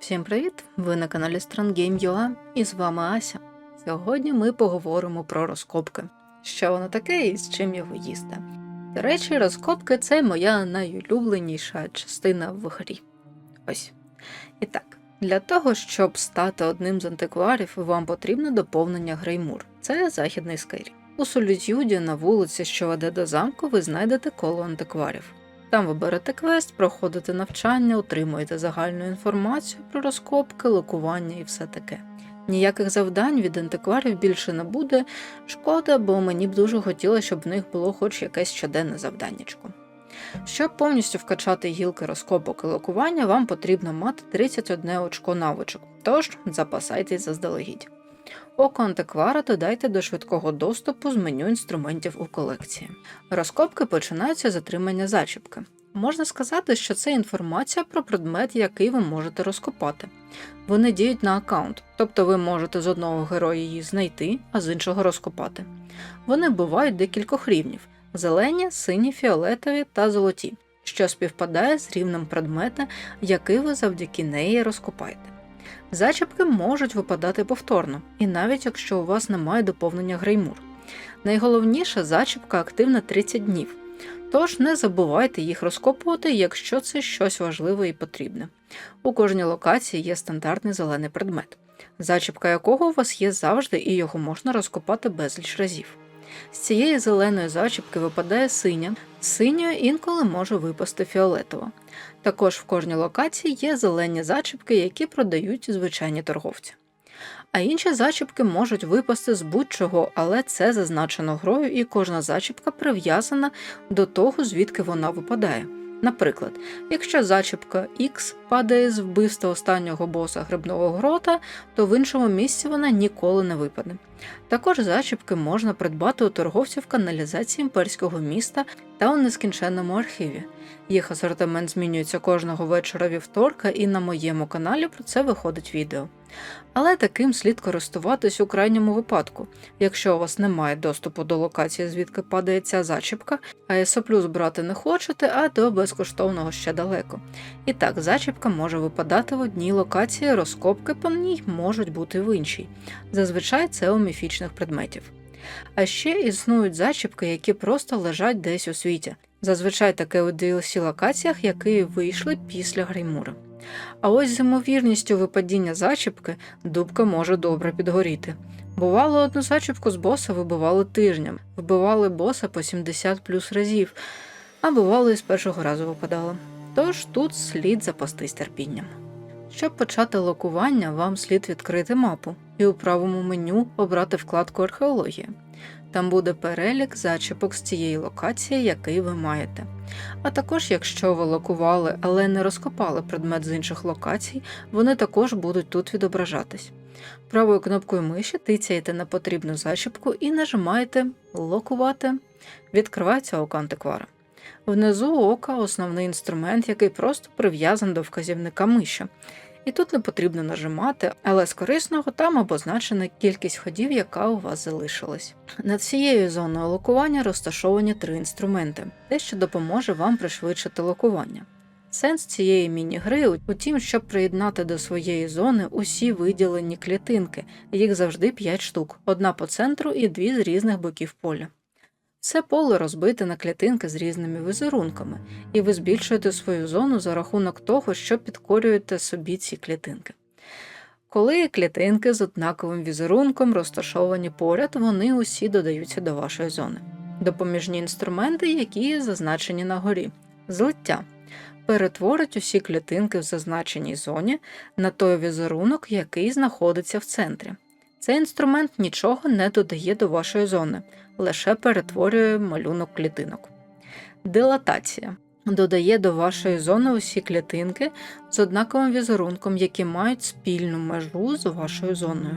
Всім привіт! Ви на каналі StrongGame.ua і з вами Ася. Сьогодні ми поговоримо про розкопки. Що воно таке і з чим його їсти. До речі, розкопки це моя найулюбленіша частина в грі. Ось. І так, для того, щоб стати одним з антикварів, вам потрібно доповнення Греймур. Це західний Скайрі. У Солютюді на вулиці, що веде до замку, ви знайдете коло антикварів. Там ви берете квест, проходите навчання, отримуєте загальну інформацію про розкопки, локування і все таке. Ніяких завдань від антикварів більше не буде. Шкода, бо мені б дуже хотілося, щоб в них було хоч якесь щоденне завданнячко. Щоб повністю вкачати гілки розкопок і локування, вам потрібно мати 31 очко навичок, тож запасайтесь заздалегідь. Око антиквара додайте до швидкого доступу з меню інструментів у колекції. Розкопки починаються з отримання зачіпки. Можна сказати, що це інформація про предмет, який ви можете розкопати. Вони діють на аккаунт, тобто ви можете з одного героя її знайти, а з іншого розкопати. Вони бувають декількох рівнів: зелені, сині, фіолетові та золоті, що співпадає з рівнем предмета, який ви завдяки неї розкопаєте. Зачіпки можуть випадати повторно, і навіть якщо у вас немає доповнення греймур. Найголовніше зачіпка активна 30 днів, тож не забувайте їх розкопувати, якщо це щось важливе і потрібне. У кожній локації є стандартний зелений предмет, зачіпка якого у вас є завжди і його можна розкопати безліч разів. З цієї зеленої зачіпки випадає синя, з інколи може випасти фіолетово. Також в кожній локації є зелені зачіпки, які продають звичайні торговці. А інші зачіпки можуть випасти з будь-чого, але це зазначено грою, і кожна зачіпка прив'язана до того, звідки вона випадає. Наприклад, якщо зачіпка X падає з вбивства останнього боса грибного грота, то в іншому місці вона ніколи не випаде. Також зачіпки можна придбати у торговців каналізації імперського міста та у нескінченному архіві. Їх асортимент змінюється кожного вечора вівторка, і на моєму каналі про це виходить відео. Але таким слід користуватись у крайньому випадку, якщо у вас немає доступу до локації, звідки падає ця зачіпка, а плюс брати не хочете, а до безкоштовного ще далеко. І так, зачіпка може випадати в одній локації, розкопки по ній можуть бути в іншій. Зазвичай це у міфічних предметів. А ще існують зачіпки, які просто лежать десь у світі. Зазвичай таке у DLC локаціях, які вийшли після греймура. А ось з ймовірністю випадіння зачіпки дубка може добре підгоріти. Бувало, одну зачіпку з боса вибивали тижням, вбивали боса по 70 плюс разів, а бувало і з першого разу випадало. Тож тут слід запастись терпінням. Щоб почати локування, вам слід відкрити мапу і у правому меню обрати вкладку Археологія. Там буде перелік зачіпок з цієї локації, який ви маєте. А також, якщо ви локували, але не розкопали предмет з інших локацій, вони також будуть тут відображатись. Правою кнопкою миші тицяєте на потрібну зачіпку і нажимаєте Локувати. Відкривається око антиквара. Внизу ока основний інструмент, який просто прив'язаний до вказівника миші. І тут не потрібно нажимати, але з корисного там обозначена кількість ходів, яка у вас залишилась. Над цією зоною локування розташовані три інструменти, те, що допоможе вам пришвидшити локування. Сенс цієї міні-гри у тім, щоб приєднати до своєї зони усі виділені клітинки, їх завжди 5 штук, одна по центру і дві з різних боків поля. Це поле розбите на клітинки з різними візерунками, і ви збільшуєте свою зону за рахунок того, що підкорюєте собі ці клітинки. Коли клітинки з однаковим візерунком розташовані поряд, вони усі додаються до вашої зони. Допоміжні інструменти, які зазначені на горі. Злиття перетворить усі клітинки в зазначеній зоні на той візерунок, який знаходиться в центрі. Цей інструмент нічого не додає до вашої зони, лише перетворює малюнок клітинок. Дилатація додає до вашої зони усі клітинки з однаковим візерунком, які мають спільну межу з вашою зоною.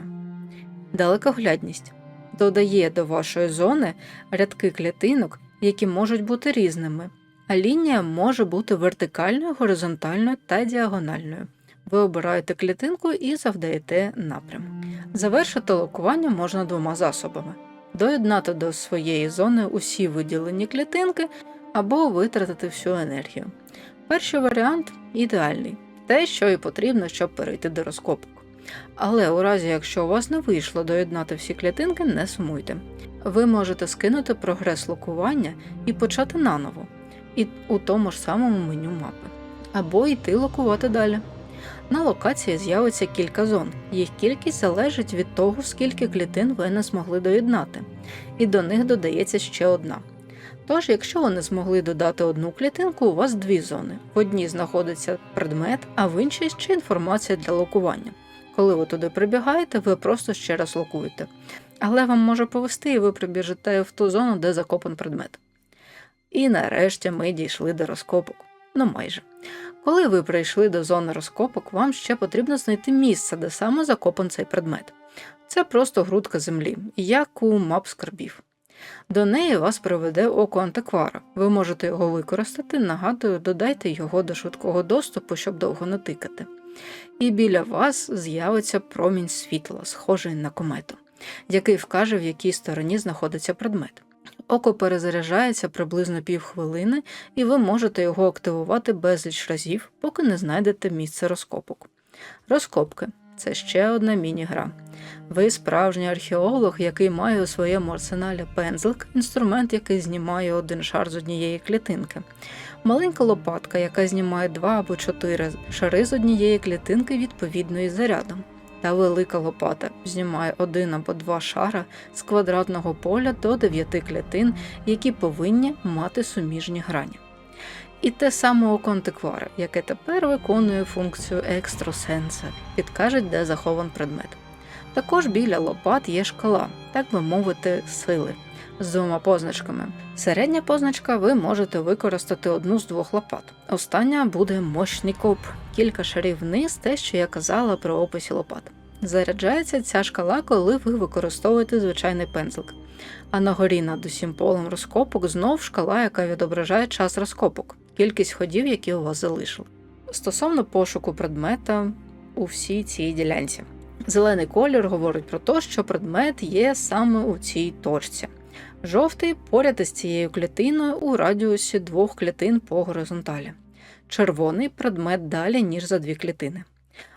Далекоглядність додає до вашої зони рядки клітинок, які можуть бути різними, а лінія може бути вертикальною, горизонтальною та діагональною. Ви обираєте клітинку і завдаєте напрям. Завершити локування можна двома засобами: доєднати до своєї зони усі виділені клітинки або витратити всю енергію. Перший варіант ідеальний. те, що і потрібно, щоб перейти до розкопок. Але у разі, якщо у вас не вийшло доєднати всі клітинки, не сумуйте. Ви можете скинути прогрес локування і почати наново, і у тому ж самому меню мапи, або йти локувати далі. На локації з'явиться кілька зон. Їх кількість залежить від того, скільки клітин ви не змогли доєднати, і до них додається ще одна. Тож, якщо ви не змогли додати одну клітинку, у вас дві зони. В одній знаходиться предмет, а в іншій ще інформація для локування. Коли ви туди прибігаєте, ви просто ще раз локуєте. Але вам може повести, і ви прибіжите в ту зону, де закопан предмет. І нарешті ми дійшли до розкопок. Ну майже. Коли ви прийшли до зони розкопок, вам ще потрібно знайти місце, де саме закопан цей предмет. Це просто грудка землі, як у мап скарбів. До неї вас приведе око антиквара. Ви можете його використати, нагадую, додайте його до швидкого доступу, щоб довго не тикати. І біля вас з'явиться промінь світла, схожий на комету, який вкаже, в якій стороні знаходиться предмет. Око перезаряджається приблизно півхвилини, і ви можете його активувати безліч разів, поки не знайдете місце розкопок. Розкопки це ще одна міні-гра. Ви справжній археолог, який має у своєму арсеналі пензлик, інструмент, який знімає один шар з однієї клітинки, маленька лопатка, яка знімає два або чотири шари з однієї клітинки відповідної зарядом. Та велика лопата знімає один або два шара з квадратного поля до дев'яти клітин, які повинні мати суміжні грані. І те саме око антиквара, яке тепер виконує функцію екстрасенса, підкажуть, де захован предмет. Також біля лопат є шкала, так би мовити, сили з двома позначками. Середня позначка ви можете використати одну з двох лопат. Остання буде мощний коп, кілька шарів вниз, те, що я казала при описі лопат. Заряджається ця шкала, коли ви використовуєте звичайний пензлик. А на горі над усім полем розкопок знов шкала, яка відображає час розкопок, кількість ходів, які у вас залишили. Стосовно пошуку предмета у всій цій ділянці. Зелений колір говорить про те, що предмет є саме у цій точці. Жовтий поряд із цією клітиною у радіусі двох клітин по горизонталі. Червоний предмет далі, ніж за дві клітини.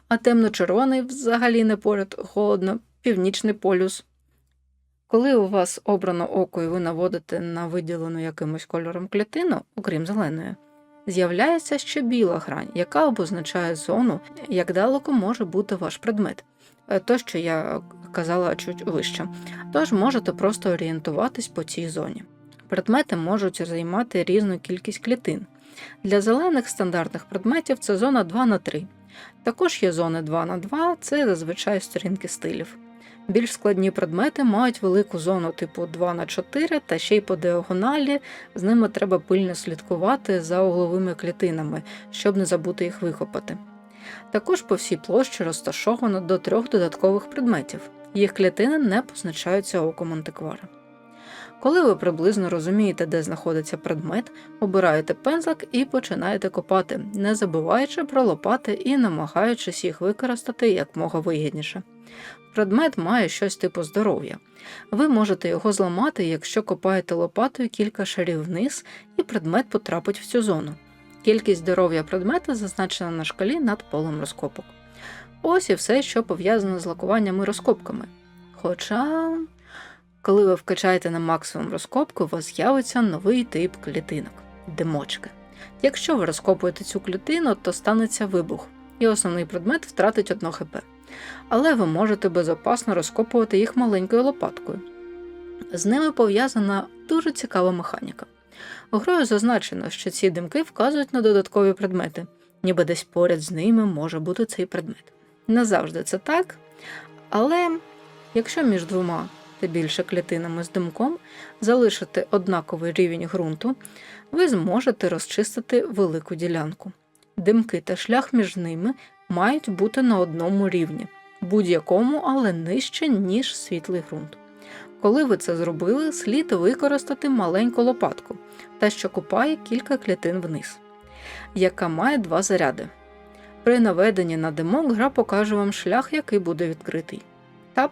А темно-червоний взагалі не поряд холодно, північний полюс. Коли у вас обрано око і ви наводите на виділену якимось кольором клітину, окрім зеленої, з'являється ще біла грань, яка обозначає зону, як далеко може бути ваш предмет. Е, То, що я казала чуть вище. Тож можете просто орієнтуватись по цій зоні. Предмети можуть займати різну кількість клітин. Для зелених стандартних предметів це зона 2 на 3. Також є зони 2 на 2 це зазвичай сторінки стилів. Більш складні предмети мають велику зону типу 2 на 4 та ще й по діагоналі, з ними треба пильно слідкувати за угловими клітинами, щоб не забути їх викопати. Також по всій площі розташовано до трьох додаткових предметів. Їх клітини не позначаються оком антиквара. Коли ви приблизно розумієте, де знаходиться предмет, обираєте пензлик і починаєте копати, не забуваючи про лопати і намагаючись їх використати якмога вигідніше. Предмет має щось типу здоров'я. Ви можете його зламати, якщо копаєте лопатою кілька шарів вниз, і предмет потрапить в цю зону. Кількість здоров'я предмета зазначена на шкалі над полем розкопок. Ось і все, що пов'язано з лакуванням і розкопками. Хоча, коли ви вкачаєте на максимум розкопку, у вас з'явиться новий тип клітинок димочки. Якщо ви розкопуєте цю клітину, то станеться вибух, і основний предмет втратить 1 хп. Але ви можете безопасно розкопувати їх маленькою лопаткою. З ними пов'язана дуже цікава механіка. Грою зазначено, що ці димки вказують на додаткові предмети, ніби десь поряд з ними може бути цей предмет. Не завжди це так, але якщо між двома та більше клітинами з димком залишити однаковий рівень ґрунту, ви зможете розчистити велику ділянку. Димки та шлях між ними мають бути на одному рівні, будь-якому, але нижче, ніж світлий ґрунт. Коли ви це зробили, слід використати маленьку лопатку, та що копає кілька клітин вниз, яка має два заряди. При наведенні на димок гра покаже вам шлях, який буде відкритий. Тап,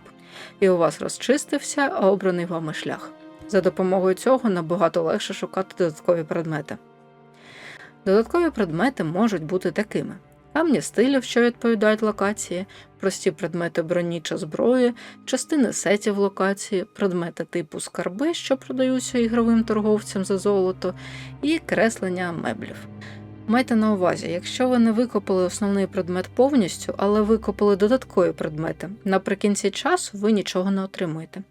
і у вас розчистився обраний вами шлях. За допомогою цього набагато легше шукати додаткові предмети. Додаткові предмети можуть бути такими: камні стилів, що відповідають локації, прості предмети броні чи зброї, частини сетів локації, предмети типу скарби, що продаються ігровим торговцям за золото, і креслення меблів. Майте на увазі, якщо ви не викопали основний предмет повністю, але викопали додаткові предмети, наприкінці часу ви нічого не отримуєте.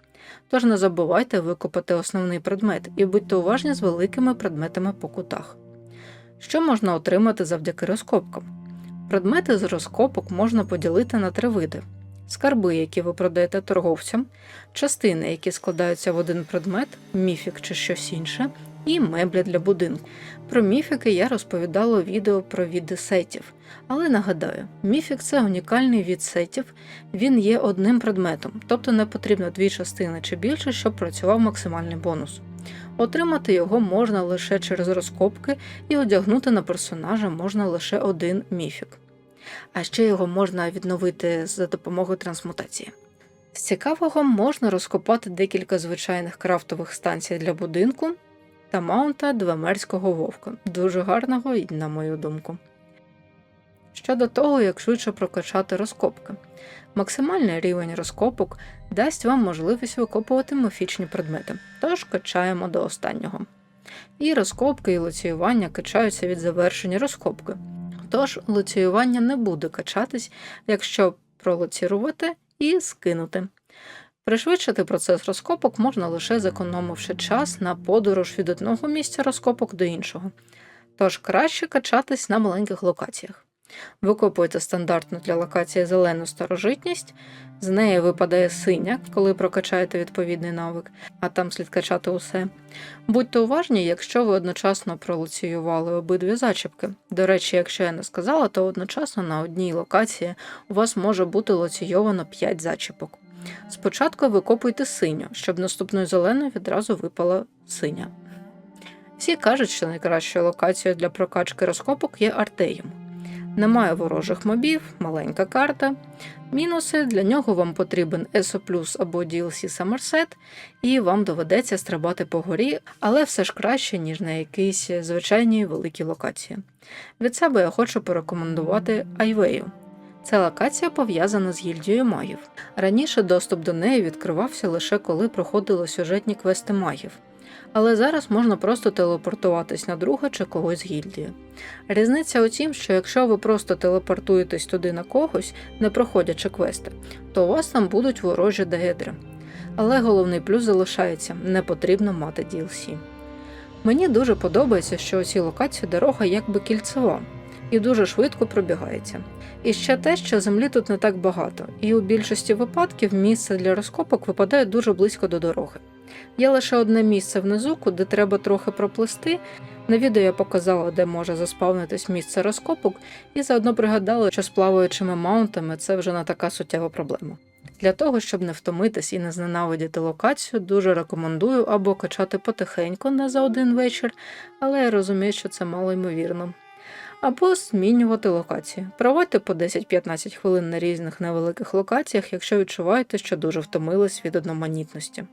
Тож не забувайте викопати основний предмет і будьте уважні з великими предметами по кутах. Що можна отримати завдяки розкопкам? Предмети з розкопок можна поділити на три види: скарби, які ви продаєте торговцям, частини, які складаються в один предмет, міфік чи щось інше, і меблі для будинку. Про міфіки я розповідала у відео про віди сетів. Але нагадаю, міфік це унікальний від сетів, він є одним предметом, тобто не потрібно дві частини чи більше, щоб працював максимальний бонус. Отримати його можна лише через розкопки, і одягнути на персонажа можна лише один міфік. А ще його можна відновити за допомогою трансмутації. З цікавого можна розкопати декілька звичайних крафтових станцій для будинку та маунта двемерського вовка, дуже гарного, і, на мою думку. Щодо того, як швидше прокачати розкопки. Максимальний рівень розкопок дасть вам можливість викопувати міфічні предмети, тож качаємо до останнього. І розкопки і лоціювання качаються від завершення розкопки. Тож лоціювання не буде качатись, якщо пролоцірувати і скинути. Пришвидшити процес розкопок можна лише зекономивши час на подорож від одного місця розкопок до іншого. Тож краще качатись на маленьких локаціях. Викопуєте стандартну для локації зелену старожитність, з неї випадає синя, коли прокачаєте відповідний навик, а там слід качати усе. Будьте уважні, якщо ви одночасно пролоціювали обидві зачіпки. До речі, якщо я не сказала, то одночасно на одній локації у вас може бути лоційовано 5 зачіпок. Спочатку викопуйте синю, щоб наступною зеленою відразу випала синя. Всі кажуть, що найкращою локацією для прокачки розкопок є Артеєм. Немає ворожих мобів, маленька карта. Мінуси для нього вам потрібен ESO або DLC Somerset, і вам доведеться стрибати по горі, але все ж краще, ніж на якійсь звичайній великій локації. Від себе я хочу порекомендувати Айвею. Ця локація пов'язана з гільдією магів. Раніше доступ до неї відкривався лише коли проходили сюжетні квести магів, але зараз можна просто телепортуватись на друга чи когось з гільдії. Різниця у тім, що якщо ви просто телепортуєтесь туди на когось, не проходячи квести, то у вас там будуть ворожі дегедри. Але головний плюс залишається не потрібно мати DLC. Мені дуже подобається, що у цій локації дорога якби кільцева і дуже швидко пробігається. І ще те, що землі тут не так багато, і у більшості випадків місце для розкопок випадає дуже близько до дороги. Є лише одне місце внизу, куди треба трохи проплисти. На відео я показала, де може заспавнитись місце розкопок, і заодно пригадала, що з плаваючими маунтами це вже не така суттєва проблема. Для того, щоб не втомитись і не зненавидіти локацію, дуже рекомендую або качати потихеньку не за один вечір, але я розумію, що це мало ймовірно. Або змінювати локації. Проводьте по 10-15 хвилин на різних невеликих локаціях, якщо відчуваєте, що дуже втомились від одноманітності.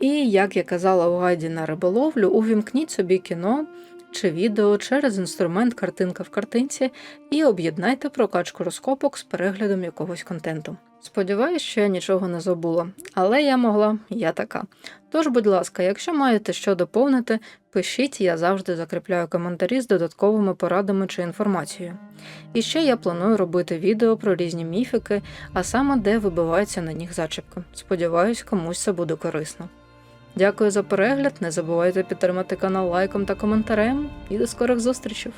І, як я казала у гайді на риболовлю, увімкніть собі кіно чи відео через інструмент картинка в картинці і об'єднайте прокачку розкопок з переглядом якогось контенту. Сподіваюсь, що я нічого не забула, але я могла, я така. Тож, будь ласка, якщо маєте що доповнити, пишіть, я завжди закріпляю коментарі з додатковими порадами чи інформацією. І ще я планую робити відео про різні міфіки, а саме де вибиваються на них зачіпки. Сподіваюсь, комусь це буде корисно. Дякую за перегляд, не забувайте підтримати канал лайком та коментарем, і до скорих зустрічей!